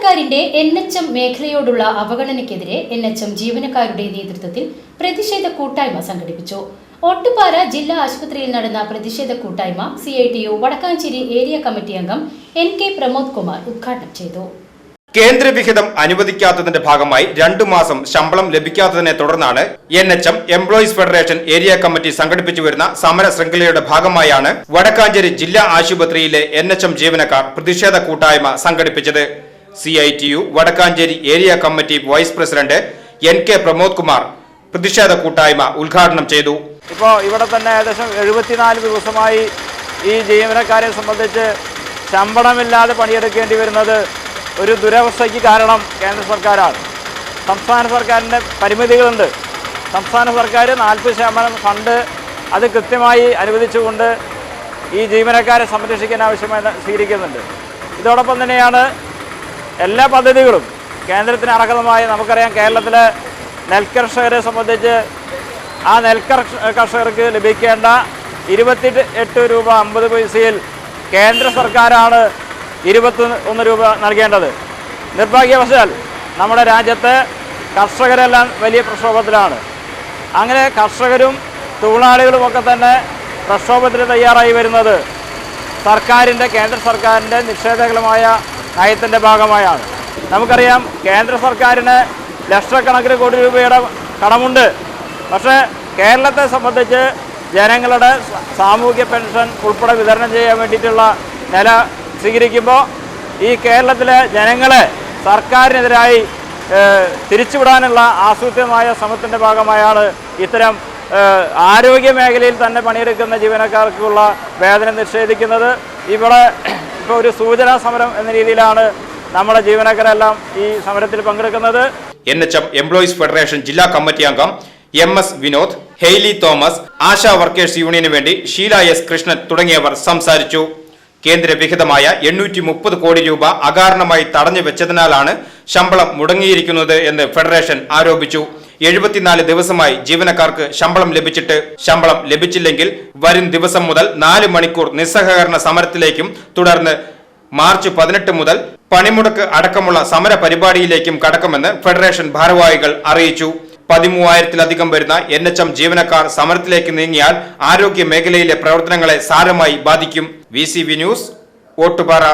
സർക്കാരിന്റെ N H M മേഖലയോടുള്ള അവഗണനയ്ക്കെതിരെ എൻ എച്ച് എം ജീവനക്കാരുടെ നേതൃത്വത്തിൽ പ്രതിഷേധ കൂട്ടായ്മ സംഘടിപ്പിച്ചു. ഒട്ടുപാറ ജില്ലാ ആശുപത്രിയിൽ നടന്ന പ്രതിഷേധ കൂട്ടായ്മ C I T U Vadakkanchery area committee അംഗം എൻ കെ പ്രമോദ് കുമാർ ഉദ്ഘാടനം ചെയ്തു. കേന്ദ്രവിഹിതം അനുവദിക്കാത്തതിന്റെ ഭാഗമായി രണ്ടു മാസം ശമ്പളം ലഭിക്കാത്തതിനെ തുടർന്നാണ് N H M employees federation area committee സംഘടിപ്പിച്ചു വരുന്ന സമര ശൃംഖലയുടെ ഭാഗമായാണ് വടക്കാഞ്ചേരി ജില്ലാ ആശുപത്രിയിലെ എൻ എച്ച് എം ജീവനക്കാർ പ്രതിഷേധ കൂട്ടായ്മ സംഘടിപ്പിച്ചത്. C I T U Vadakkanchery area committee vice president N K Pramod Kumar പ്രതിഷേധ കൂട്ടായ്മ ഉദ്ഘാടനം ചെയ്തു. ഇപ്പോൾ ഇവിടെ തന്നെ ഏകദേശം എഴുപത്തിനാല് ദിവസമായി ഈ ജീവനക്കാരെ സംബന്ധിച്ച് ശമ്പളമില്ലാതെ പണിയെടുക്കേണ്ടി വരുന്നത് ഒരു ദുരവസ്ഥയ്ക്ക് കാരണം കേന്ദ്ര സർക്കാരാണ്. സംസ്ഥാന സർക്കാരിന്റെ പരിമിതികളുണ്ട്. സംസ്ഥാന സർക്കാർ നാൽപ്പത് ശതമാനം ഫണ്ട് അത് കൃത്യമായി അനുവദിച്ചുകൊണ്ട് ഈ ജീവനക്കാരെ സംരക്ഷിക്കാൻ ആവശ്യമായി സ്വീകരിക്കുന്നുണ്ട്. ഇതോടൊപ്പം തന്നെയാണ് എല്ലാ പദ്ധതികളും കേന്ദ്രത്തിന് അർഹതമായി നമുക്കറിയാം കേരളത്തിലെ നെൽകർഷകരെ സംബന്ധിച്ച് ആ നെൽകർഷകർക്ക് കർഷകർക്ക് ലഭിക്കേണ്ട ഇരുപത്തി എട്ട് രൂപ അമ്പത് പൈസയിൽ കേന്ദ്ര സർക്കാരാണ് ഇരുപത്തി ഒന്ന് രൂപ നൽകേണ്ടത്. നിർഭാഗ്യവശാൽ നമ്മുടെ രാജ്യത്ത് കർഷകരെല്ലാം വലിയ പ്രക്ഷോഭത്തിലാണ്. അങ്ങനെ കർഷകരും തൊഴിലാളികളുമൊക്കെ തന്നെ പ്രക്ഷോഭത്തിന് തയ്യാറായി വരുന്നത് സർക്കാരിന്റെ കേന്ദ്ര സർക്കാരിന്റെ നിഷേധകരമായ നയത്തിന്റെ ഭാഗമായാണ്. നമുക്കറിയാം കേന്ദ്ര സർക്കാരിന് ലക്ഷക്കണക്കിന് കോടി രൂപയുടെ കടമുണ്ട്. പക്ഷേ കേരളത്തെ സംബന്ധിച്ച് ജനങ്ങളുടെ സാമൂഹ്യ പെൻഷൻ ഉൾപ്പെടെ വിതരണം ചെയ്യാൻ വേണ്ടിയിട്ടുള്ള നില സ്വീകരിക്കുമ്പോൾ ഈ കേരളത്തിലെ ജനങ്ങളെ സർക്കാരിനെതിരായി തിരിച്ചുവിടാനുള്ള ആസൂത്രിതമായ ശ്രമത്തിന്റെ ഭാഗമായാണ് ഇത്തരം ആരോഗ്യ മേഖലയിൽ തന്നെ പണിയെടുക്കുന്ന ജീവനക്കാർക്കുള്ള വേദന നിഷേധിക്കുന്നത്. ഇവിടെ ഇപ്പോൾ ഒരു സൂചനാ സമരം എന്ന രീതിയിലാണ് നമ്മുടെ ജീവനക്കാരെല്ലാം ഈ സമരത്തിൽ പങ്കെടുക്കുന്നത്. N H M employees federation ജില്ലാ കമ്മിറ്റി അംഗം M S Vinod Haley Thomas Asha workers യൂണിയന് വേണ്ടി ഷീല എസ് കൃഷ്ണൻ തുടങ്ങിയവർ സംസാരിച്ചു. കേന്ദ്ര വിഹിതമായ എണ്ണൂറ്റി മുപ്പത് കോടി രൂപ അകാരണമായി തടഞ്ഞു വെച്ചതിനാലാണ് ശമ്പളം മുടങ്ങിയിരിക്കുന്നത് എന്ന് ഫെഡറേഷൻ ആരോപിച്ചു. എഴുപത്തിനാല് ദിവസമായി ജീവനക്കാർക്ക് ശമ്പളം ലഭിച്ചിട്ട് ശമ്പളം ലഭിച്ചില്ലെങ്കിൽ വരും ദിവസം മുതൽ നാല് മണിക്കൂർ നിസ്സഹകരണ സമരത്തിലേക്കും തുടർന്ന് മാർച്ച് പതിനെട്ട് മുതൽ പണിമുടക്ക് അടക്കമുള്ള സമര പരിപാടിയിലേക്കും കടക്കുമെന്ന് ഫെഡറേഷൻ ഭാരവാഹികൾ അറിയിച്ചു. പതിമൂവായിരത്തിലധികം വരുന്ന എൻ എച്ച് എം ജീവനക്കാർ സമരത്തിലേക്ക് നീങ്ങിയാൽ ആരോഗ്യ മേഖലയിലെ പ്രവർത്തനങ്ങളെ സാരമായി ബാധിക്കും. V news Ottupara.